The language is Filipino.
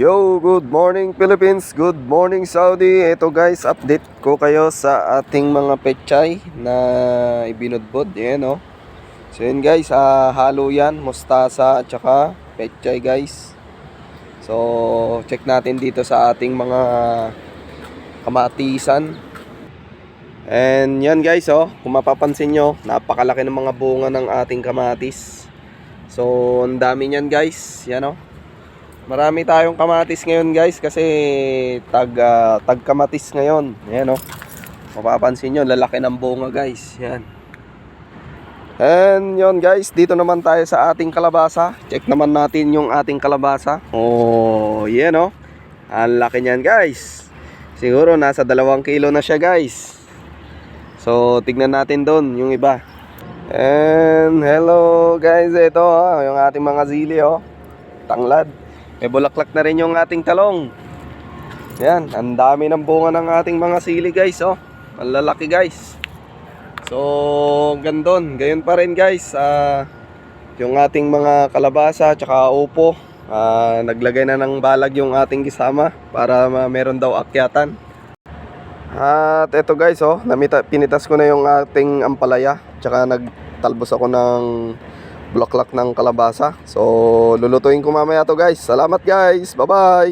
Yo, good morning Philippines, good morning Saudi. Ito guys, update ko kayo sa ating mga pechay na ibinudbod. Yan oh. So yun guys, ah, halo yan, mustasa at saka pechay guys. So check natin dito sa ating mga kamatisan. And yan guys oh, kung mapapansin nyo, napakalaki ng mga bunga ng ating kamatis. So ang dami niyan guys, yan oh. Marami tayong kamatis ngayon guys kasi tag ah, tag kamatis ngayon. Ayan oh. Mapapansin nyo, lalaki ng bunga guys. Yan. And yon guys, dito naman tayo sa ating kalabasa. Check naman natin yung ating kalabasa. Oh, yan oh. Ang laki niyan guys. Siguro nasa dalawang kilo na siya guys. So, tignan natin doon yung iba. And hello guys, ito ah, yung ating mga zili oh. Tanglad. May bulaklak na rin yung ating talong. Yan, ang dami ng bunga ng ating mga sili guys, oh. Ang lalaki guys. So, gandon. Gayon pa rin guys. ah, yung ating mga kalabasa tsaka upo. ah, naglagay na ng balag yung ating kisama para ma- meron daw akyatan. At eto guys, oh, namita, pinitas ko na yung ating ampalaya. Tsaka nagtalbos ako ng bulaklak ng kalabasa. So, lulutuin ko mamaya to guys. Salamat guys. Bye-bye.